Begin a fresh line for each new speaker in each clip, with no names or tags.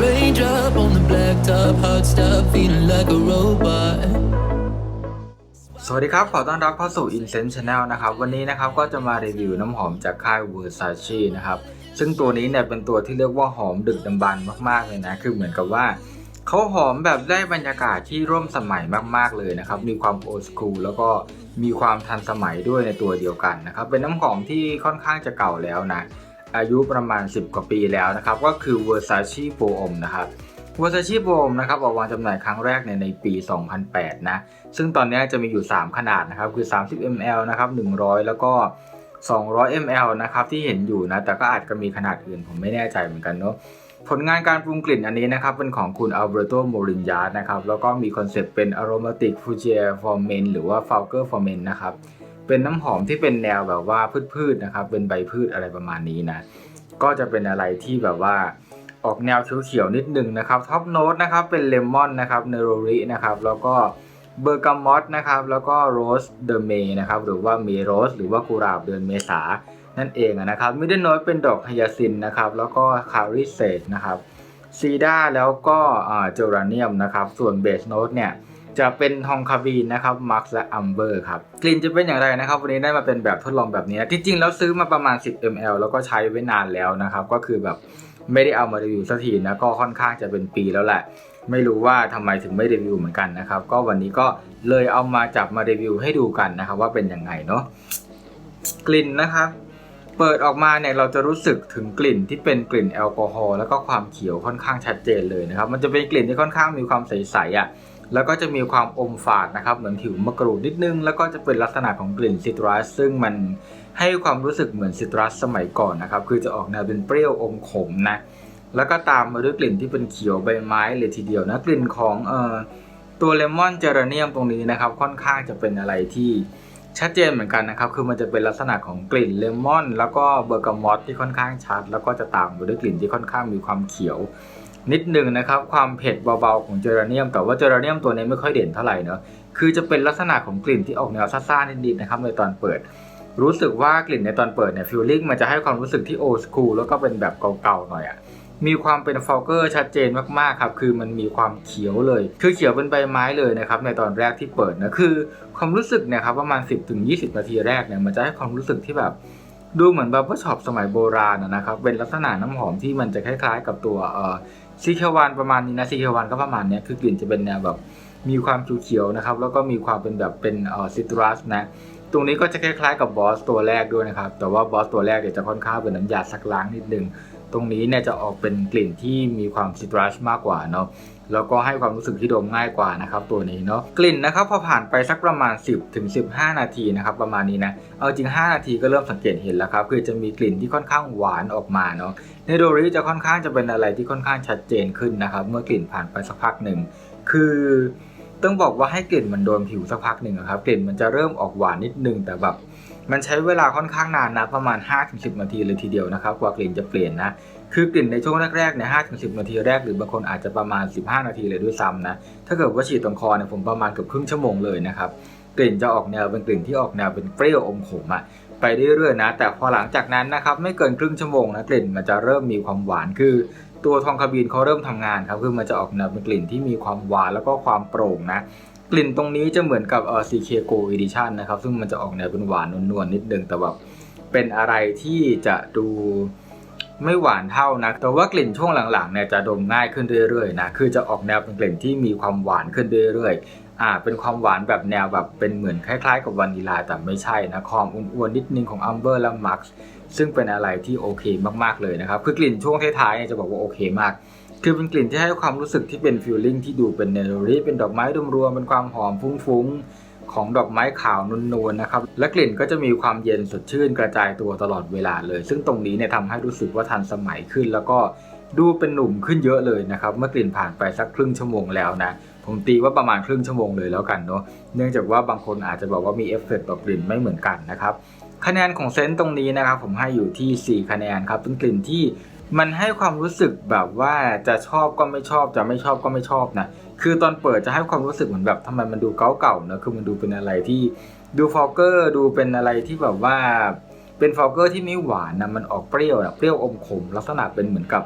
Raindrop on the blacktop, hot stuff, feeling like a robot.
สวัสดีครับ ขอต้อนรับเข้าสู่ Incense Channel นะครับ วันนี้นะครับก็จะมารีวิวน้ำหอมจากค่าย Versace นะครับ ซึ่งตัวนี้เนี่ยเป็นตัวที่เรียกว่าหอมดึกดำบรรพ์มากๆเลยนะ คือเหมือนกับว่าเขาหอมแบบได้บรรยากาศที่ร่วมสมัยมากๆเลยนะครับ มีความโอ s คูลแล้วก็มีความทันสมัยด้วยในตัวเดียวกันนะครับ เป็นน้ำหอมที่ค่อนข้างจะเก่าแล้วนะ อายุประมาณ 10 กว่าปีแล้วนะครับ ก็คือ Versace p o o m นะครับ Versace p o o m นะครับออกวางจำหน่ายครั้งแรกในในปี 2008 นะ ซึ่งตอนนี้จะมีอยู่ 3 ขนาดนะครับ คือ 30 ml นะครับ 100 แล้วก็ 200 ml นะครับที่เห็นอยู่นะ แต่ก็อาจจะมีขนาดอื่นผมไม่แน่ใจเหมือนกันเนาะผลงานการปรุงกลิ่นอันนี้นะครับเป็นของคุณอัลเบรโตโมรินยานะครับ แล้วก็มีคอนเซปต์เป็น aromatic f u g i e r for men หรือว่า f a l c e r for men นะครับ เป็นน้ำหอมที่เป็นแนวแบบว่าพืชๆนะครับ เป็นใบพืชอะไรประมาณนี้นะ ก็จะเป็นอะไรที่แบบว่าออกแนวเขียวๆนิดนึงนะครับท็อปโน้ตนะครับเป็นเลมอนนะครับเนโรรินะครับแล้วก็เบอร์กามอตนะครับแล้วก็โรสเดอเมนะครับหรือว่าเมโรสหรือว่ากุหลาบเดือนเมษานั่นเองนะครับมิดเดิลโน้ตเป็นดอกไฮยาซินนะครับแล้วก็คาริเซตนะครับซีด้าแล้วก็เจอราเนียมนะครับส่วนเบสโน้ตเนี่ย จะเป็นทองคาบีนนะครับมาร์คและอัมเบอร์ครับกลิ่นจะเป็นอย่างไรนะครับ วันนี้ได้มาเป็นแบบทดลองแบบนี้ที่จริงแล้วซื้อมาประมาณ 10 ml แล้วก็ใช้ไว้นานแล้วนะครับ ก็คือแบบไม่ได้เอามารีวิวสักทีนะก็ค่อนข้างจะเป็นปีแล้วแหละ ไม่รู้ว่าทำไมถึงไม่รีวิวเหมือนกันนะครับ ก็วันนี้ก็เลยเอามาจับมารีวิวให้ดูกันนะครับ ว่าเป็นยังไงเนาะกลิ่นนะครับ เปิดออกมาเนี่ยเราจะรู้สึกถึงกลิ่นที่เป็นกลิ่นแอลกอฮอล์แล้วก็ความเขียวค่อนข้างชัดเจนเลยนะครับ มันจะเป็นกลิ่นที่ค่อนข้างมีความใสๆอะ แล้วก็จะมีความอมฝาดนะครับ เหมือนผิวมะกรูดนิดนึง แล้วก็จะเป็นลักษณะของกลิ่นซิตรัส ซึ่งมันให้ความรู้สึกเหมือนซิตรัสสมัยก่อนนะครับ คือจะออกแนวเป็นเปรี้ยวอมขมนะ แล้วก็ตามมาด้วยกลิ่นที่เป็นเขียวใบไม้เลยทีเดียวนะ กลิ่นของเอ่อตัวเลมอนเจอราเนียมตรงนี้นะครับ ค่อนข้างจะเป็นอะไรที่ชัดเจนเหมือนกันนะครับ คือมันจะเป็นลักษณะของกลิ่นเลมอน แล้วก็เบอร์กามอตที่ค่อนข้างชัด แล้วก็จะตามมาด้วยกลิ่นที่ค่อนข้างมีความเขียว นิดหนึ่งนะครับ ความเผ็ดเบาๆของเจอราเนียม แต่ว่าเจอราเนียมตัวนี้ไม่ค่อยเด่นเท่าไหร่เนอะคือจะเป็นลักษณะของกลิ่นที่ออกแนวซ่าๆนิดๆนะครับในตอนเปิด รู้สึกว่ากลิ่นในตอนเปิดเนี่ยฟิลลิ่งมันจะให้ความรู้สึกที่โอ s คูลแล้วก็เป็นแบบเก่าๆหน่อยอะมีความเป็นฟอลเกอร์ชัดเจนมากๆครับ คือมันมีความเขียวเลย คือเขียวเป็นใบไม้เลยนะครับ ในตอนแรกที่เปิดนะ คือความรู้สึกเนี่ยครับประมาณ 10-20ถึงนาทีแรกเนี่ย มันจะให้ความรู้สึกที่แบบ ดูเหมือนแบบว่าช็อปสมัยโบราณนะครับ เป็นลักษณะน้ำหอมที่มันจะคล้ายๆ กับตัวเอ่อ ซีเควันประมาณนี้นะซีเควันก็ประมาณนี้คือกลิ่นจะเป็นแนวแบบมีความเขียวๆนะครับ แล้วก็มีความเป็นแบบเป็นเอ่อซิตรัสนะตรงนี้ก็จะคล้ายๆกับบอสตัวแรกด้วยนะครับ แต่ว่าบอสตัวแรกเนี่ยจะค่อนข้างเป็นน้ำยาซักล้างนิดนึง ตรงนี้เนี่ยจะออกเป็นกลิ่นที่มีความซิตรัสมากกว่าเนาะ แล้วก็ให้ความรู้สึกที่ดมง่ายกว่านะครับตัวนี้เนาะกลิ่นนะครับพอผ่านไปสักประมาณ 10ถึง15 นาทีนะครับประมาณนี้นะเอาจริง 5 นาทีก็เริ่มสังเกตเห็นแล้วครับคือจะมีกลิ่นที่ค่อนข้างหวานออกมาเนาะในโดริจะค่อนข้างจะเป็นอะไรที่ค่อนข้างชัดเจนขึ้นนะครับเมื่อกลิ่นผ่านไปสักพักหนึ่งคือต้องบอกว่าให้กลิ่นมันโดนผิวสักพักหนึ่งครับกลิ่นมันจะเริ่มออกหวานนิดนึงแต่แบบมันใช้เวลาค่อนข้างนานนะประมาณ 5-10 นาทีเลยทีเดียวนะครับกว่ากลิ่นจะเปลี่ยนนะ คือกลิ่นในช่วงแรกๆเนี่ย5-10นาทีแรกหรือบางคนอาจจะประมาณ 15 นาทีเลยด้วยซ้ำนะถ้าเกิดว่าฉีดตรงคอเนี่ยผมประมาณเกือบครึ่งชั่วโมงเลยนะครับกลิ่นจะออกแนวเป็นกลิ่นที่ออกแนวเป็นเปรี้ยวอมขมอะไปเรื่อยๆนะ แต่พอหลังจากนั้นนะครับไม่เกินครึ่งชั่วโมงนะกลิ่นมันจะเริ่มมีความหวานคือ ตัวทองคาบีนเขาเริ่มทำงานครับคือมันจะออกแนวเป็นกลิ่นที่มีความหวานแล้วก็ความโปร่งนะกลิ่นตรงนี้จะเหมือนกับเอ่อ CK Go Edition นะครับซึ่งมันจะออกแนวเป็นหวานนวลๆนิดนึงแต่แบบเป็นอะไรที่จะดู ไม่หวานเท่านะแต่ว่ากลิ่นช่วงหลังๆเนี่ยจะดมง่ายขึ้นเรื่อยๆนะคือจะออกแนวเป็นกลิ่นที่มีความหวานขึ้นเรื่อยๆอ่าเป็นความหวานแบบแนวแบบเป็นเหมือนคล้ายๆ กับวานิลาแต่ไม่ใช่นะความอ้วนๆนิดนึงของ Amber และ Max ซึ่งเป็นอะไรที่โอเคมากๆเลยนะครับคือกลิ่นช่วงท้ายๆเนี่ยจะบอกว่าโอเคมาก คือเป็นกลิ่นที่ให้ความรู้สึกที่เป็นฟิลลิ่งที่ดูเป็นเนโรรีเป็นดอกไม้รวมๆเป็นความหอมฟุ้งๆ ของดอกไม้ขาวนวลๆนะครับ และกลิ่นก็จะมีความเย็นสดชื่นกระจายตัวตลอดเวลาเลย ซึ่งตรงนี้เนี่ยทำให้รู้สึกว่าทันสมัยขึ้น แล้วก็ดูเป็นหนุ่มขึ้นเยอะเลยนะครับ เมื่อกลิ่นผ่านไปสักครึ่งชั่วโมงแล้วนะ ผมตีว่าประมาณครึ่งชั่วโมงเลยแล้วกันเนาะ เนื่องจากว่าบางคนอาจจะบอกว่ามีเอฟเฟกต์ต่อกลิ่นไม่เหมือนกันนะครับ คะแนนของเซนต์ตรงนี้นะครับผมให้อยู่ที่ 4 คะแนนครับเป็นกลิ่นที่ มันให้ความรู้สึกแบบว่าจะชอบก็ไม่ชอบจะไม่ชอบก็ไม่ชอบนะคือตอนเปิดจะให้ความรู้สึกเหมือนแบบทำไมมันดูเก่าๆเนอะคือมันดูเป็นอะไรที่ดูฟอลเกอร์ดูเป็นอะไรที่แบบว่าเป็นฟอลเกอร์ที่ไม่หวานนะมันออกเปรี้ยวนะเปรี้ยวอมขม ลักษณะเป็นเหมือนกับ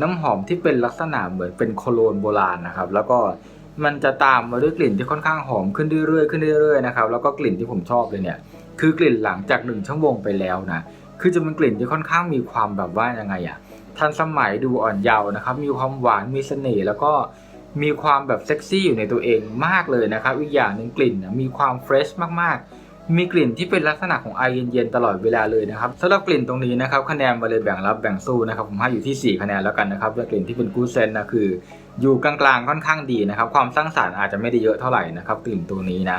น้ำหอมที่เป็นลักษณะเหมือนเป็นโคโลนโบราณนะครับ แล้วก็มันจะตามมาด้วยกลิ่นที่ค่อนข้างหอมขึ้นเรื่อยๆขึ้นเรื่อยๆนะครับแล้วก็กลิ่นที่ผมชอบเลยเนี่ยคือกลิ่นหลังจากหนึ่งชั่วโมงไปแล้วนะคือจะเป็นกลิ่นที่ค่อนข้างมีความแบบว่ายังไงอะ ทันสมัยดูอ่อนเยาว์นะครับ มีความหวานมีเสน่ห์แล้วก็มีความแบบเซ็กซี่อยู่ในตัวเองมากเลยนะครับ อีกอย่างหนึ่งกลิ่นนะมีความเฟรชมากๆ มีกลิ่นที่เป็นลักษณะของไอเย็นๆตลอดเวลาเลยนะครับสำหรับกลิ่นตรงนี้นะครับคะแนนมาเลยแบ่งรับแบ่งสู้นะครับผมให้อยู่ที่ 4 คะแนนแล้วกันนะครับและกลิ่นที่เป็นกูเซนนะคือ อยู่กลางๆค่อนข้างดีนะครับ ความสร้างสรรค์อาจจะไม่ได้เยอะเท่าไหร่นะครับกลิ่นตัวนี้นะ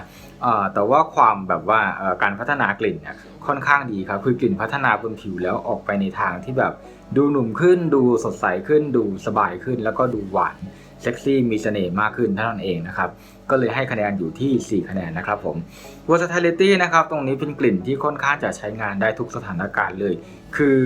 แต่ว่าความแบบว่าการพัฒนากลิ่นเนี่ยค่อนข้างดีครับคือกลิ่นพัฒนาบนผิวแล้วออกไปในทางที่แบบดูหนุ่มขึ้น ดูสดใสขึ้น ดูสบายขึ้น แล้วก็ดูหวานเซ็กซี่มีเสน่ห์มากขึ้นเท่านั้นเองนะครับ ก็เลยให้คะแนนอยู่ที่ 4 คะแนนนะครับผม versatility นะครับ ตรงนี้เป็นกลิ่นที่ค่อนข้างจะใช้งานได้ทุกสถานการณ์เลย คือ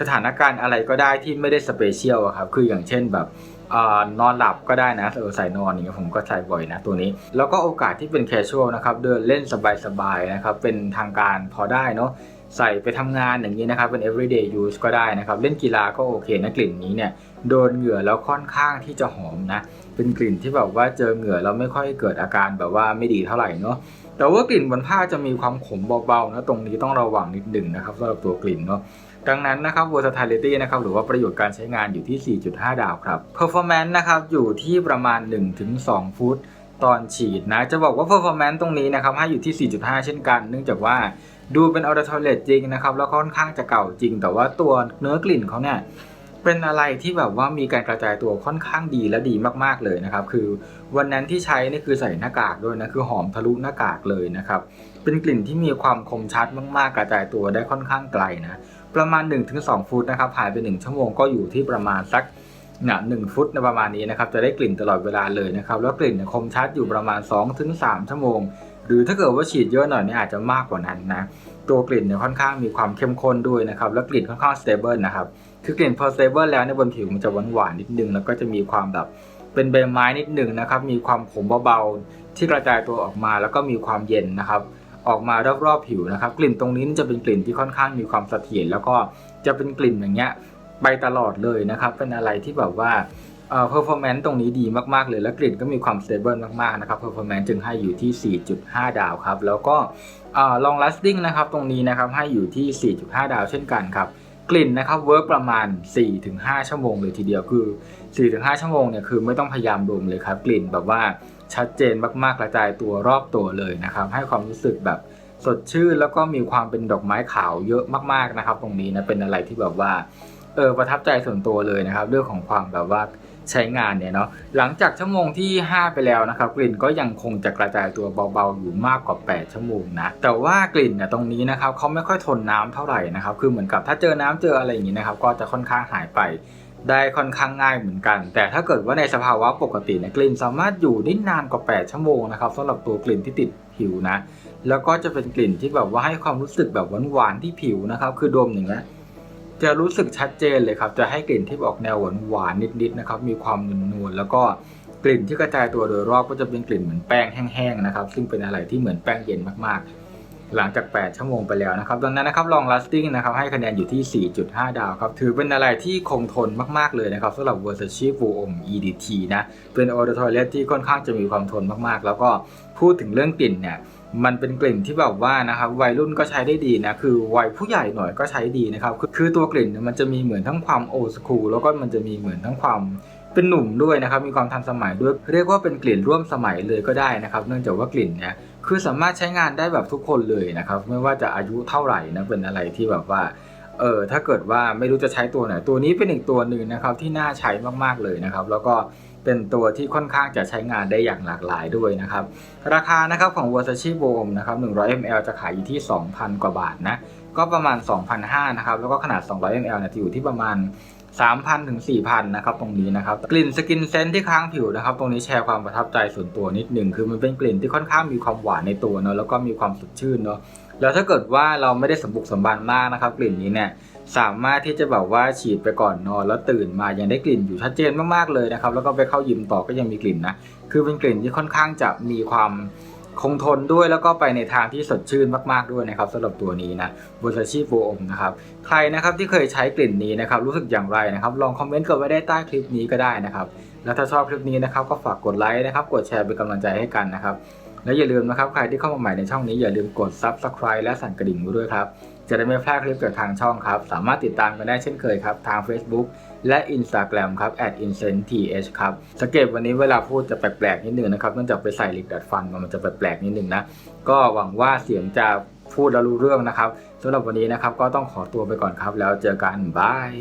สถานการณ์อะไรก็ได้ที่ไม่ได้สเปเชียลอะครับ คืออย่างเช่นแบบอนอนหลับก็ได้นะเออใส่นอนอย่างเงี้ยผมก็ใส่บ่อยนะตัวนี้ แล้วก็โอกาสที่เป็นแคชชวลนะครับ เดินเล่นสบายๆนะครับ เป็นทางการพอได้เนาะใส่ไปทำงานอย่างนี้นะครับ เป็น everyday use ก็ได้นะครับ เล่นกีฬาก็โอเคนะกลิ่นนี้เนี่ย โดนเหงื่อแล้วค่อนข้างที่จะหอมนะ เป็นกลิ่นที่แบบว่าเจอเหงื่อแล้วไม่ค่อยเกิดอาการแบบว่าไม่ดีเท่าไหร่เนาะแต่ว่ากลิ่นบนผ้าจะมีความขมเบาๆนะตรงนี้ต้องระวังนิดหนึ่งนะครับสำหรับตัวกลิ่นเนาะดังนั้นนะครับ versatility นะครับหรือว่าประโยชน์การใช้งานอยู่ที่ 4.5 ดาวครับ performance นะครับอยู่ที่ประมาณ 1-2 ฟุตตอนฉีดนะจะบอกว่า performance ตรงนี้นะครับให้อยู่ที่ 4.5 เช่นกัน เนื่องจากว่าดูเป็น auto toilet จริงนะครับแล้วค่อนข้างจะเก่าจริง แต่ว่าตัวเนื้อกลิ่นเขาเนี่ย เป็นอะไรที่แบบว่ามีการกระจายตัวค่อนข้างดีและดีมากๆเลยนะครับ คือวันนั้นที่ใช้นี่คือใส่หน้ากากด้วยนะคือหอมทะลุหน้ากากเลยนะครับ เป็นกลิ่นที่มีความคมชัดมากๆ กระจายตัวได้ค่อนข้างไกลนะประมาณ 1-2 ฟุตนะครับผ่านไป 1 ชั่วโมงก็อยู่ที่ประมาณสักหนึ่งฟุตในประมาณนี้นะครับจะได้กลิ่นตลอดเวลาเลยนะครับแล้วกลิ่นคมชัดอยู่ประมาณ 2-3 ชั่วโมง หรือถ้าเกิดว่าฉีดเยอะหน่อยเนี่ยอาจจะมากกว่านั้นนะตัวกลิ่นเนี่ยค่อนข้างมีความเข้มข้นด้วยนะครับแล้วกลิ่นค่อนข้างสเตเบิลนะครับ คือกลิ่นพอเตเบิลแล้วในยบนผิวมันจะหวานหวานๆนิดนึง แล้วก็จะมีความแบบเป็นใบไม้นิดนึงนะครับ มีความขมเบาๆที่กระจายตัวออกมาแล้วก็มีความเย็นนะครับ ออกมารอบๆผิวนะครับ กลิ่นตรงนี้จะเป็นกลิ่นที่ค่อนข้างมีความเสถียรแล้วก็จะเป็นกลิ่นอย่างเงี้ยไปตลอดเลยนะครับ เป็นอะไรที่แบบว่าเอ่อ performance ตรงนี้ดีมากๆ เลย และกลิ่นก็มีความ stable มากๆ นะครับ performance จึงให้อยู่ที่ 4.5 ดาวครับ แล้วก็เอ่อ long lasting นะครับ ตรงนี้นะครับ ให้อยู่ที่ 4.5 ดาวเช่นกันครับ กลิ่นนะครับเวิร์กประมาณ 4-5 ชั่วโมงเลยทีเดียวคือ 4-5 ชั่วโมงเนี่ยคือไม่ต้องพยายามดมเลยครับ กลิ่นแบบว่าชัดเจนมากๆกระจายตัวรอบตัวเลยนะครับ ให้ความรู้สึกแบบสดชื่นแล้วก็มีความเป็นดอกไม้ขาวเยอะมากๆนะครับ ตรงนี้นะเป็นอะไรที่แบบว่าเออประทับใจส่วนตัวเลยนะครับ เรื่องของความแบบว่า ใช้งานเนี่ยเนาะหลังจากชั่วโมงที่ 5 ไปแล้วนะครับกลิ่นก็ยังคงจะกระจายตัวเบาๆอยู่มากกว่า 8 ชั่วโมงนะแต่ว่ากลิ่นเนี่ยตรงนี้นะครับเขาไม่ค่อยทนน้ำเท่าไหร่นะครับคือเหมือนกับถ้าเจอน้ำเจออะไรอย่างนี้นะครับก็จะค่อนข้างหายไปได้ค่อนข้างง่ายเหมือนกัน แต่ถ้าเกิดว่าในสภาวะปกตินี่ยกลิ่นสามารถอยู่ได้นานกว่า 8 ชั่วโมงนะครับสำหรับตัวกลิ่นที่ติดผิวนะแล้วก็จะเป็นกลิ่นที่แบบว่าให้ความรู้สึกแบบหวานๆที่ผิวนะครับคือดมอย่างเงี้ย จะรู้สึกชัดเจนเลยครับ จะให้กลิ่นที่ออกแนวหวานๆนิดๆนะครับ มีความนวลๆแล้วก็กลิ่นที่กระจายตัวโดยรอบก็จะเป็นกลิ่นเหมือนแป้งแห้งๆนะครับ ซึ่งเป็นอะไรที่เหมือนแป้งเย็นมากๆ หลังจาก 8 ชั่วโมงไปแล้วนะครับ ดังนั้นนะครับ long lasting นะครับให้คะแนนอยู่ที่ 4.5 ดาวครับ ถือเป็นอะไรที่คงทนมากๆเลยนะครับสำหรับ Versace Full Om EDT นะ เป็น Eau de Toilette ที่ค่อนข้างจะมีความทนมากๆ แล้วก็พูดถึงเรื่องกลิ่นเนี่ย มันเป็นกลิ่นที่แบบว่านะครับวัยรุ่นก็ใช้ได้ดีนะคือวัยผู้ใหญ่หน่อยก็ใช้ดีนะครับคือคือตัวกลิ่นมันจะมีเหมือนทั้งความโอ s คูลแล้วก็มันจะมีเหมือนทั้งความเป็นหนุ่มด้วยนะครับมีความทันสมัยด้วยเรียกว่าเป็นกลิ่นร่วมสมัยเลยก็ได้นะครับ เนื่องจากว่ากลิ่นเนี่ยคือสามารถใช้งานได้แบบทุกคนเลยนะครับไม่ว่าจะอายุเท่าไหร่นะเป็นอะไรที่แบบว่าเออถ้าเกิดว่าไม่รู้จะใช้ตัวไหนตัวนี้เป็นอีกตัวหนึ่งนะครับที่น่าใช้มากๆเลยนะครับ แล้วก็ เป็นตัวที่ค่อนข้างจะใช้งานได้อย่างหลากหลายด้วยนะครับ ราคานะครับของ Versace Boom นะครับ 100 ml จะขายอยู่ที่ 2,000 กว่าบาทนะ ก็ประมาณ 2,500นะครับ แล้วก็ขนาด 200 ml เนี่ยจะอยู่ที่ประมาณ 3,000 ถึง 4,000 นะครับ ตรงนี้นะครับ กลิ่นสกินเซนที่ค้างผิวนะครับ ตรงนี้แชร์ความประทับใจส่วนตัวนิดหนึ่ง คือมันเป็นกลิ่นที่ค่อนข้างมีความหวานในตัวเนาะ แล้วก็มีความสดชื่นเนาะ แล้วถ้าเกิดว่าเราไม่ได้สมบุกสมบันมากนะครับ กลิ่นนี้เนี่ยสามารถที่จะแบบว่าฉีดไปก่อนนอนแล้วตื่นมายังได้กลิ่นอยู่ชัดเจนมากๆเลยนะครับ แล้วก็ไปเข้ายิมต่อก็ยังมีกลิ่นนะคือเป็นกลิ่นที่ค่อนข้างจะมีความคงทนด้วยแล้วก็ไปในทางที่สดชื่นมากๆด้วยนะครับสำหรับตัวนี้นะบูซาชิโฟอมนะครับใครนะครับที่เคยใช้กลิ่นนี้นะครับรู้สึกอย่างไรนะครับ ลองคอมเมนต์กันไว้ได้ใต้คลิปนี้ก็ได้นะครับ แล้วถ้าชอบคลิปนี้นะครับก็ฝากกดไลค์นะครับ กดแชร์เป็นกำลังใจให้กันนะครับ และอย่าลืมนะครับ ใครที่เข้ามาใหม่ในช่องนี้อย่าลืมกด Subscribe และสั่นกระดิ่งไว้ด้วยครับ จะได้ไม่พลาดคลิปจากทางช่องครับ สามารถติดตามกันได้เช่นเคยครับ ทาง Facebook และ Instagram ครับ i n c e n t h ครับสังเกตวันนี้เวลาพูดจะแปลกๆ นิดนึงนะครับเนื่องจากไปใส่ลิกดัดฟันมันจะแปลกๆนิดนึงนะ ก็หวังว่าเสียงจะพูดแล้วรู้เรื่องนะครับสำหรับวันนี้นะครับก็ต้องขอตัวไปก่อนครับ แล้วเจอกันบาย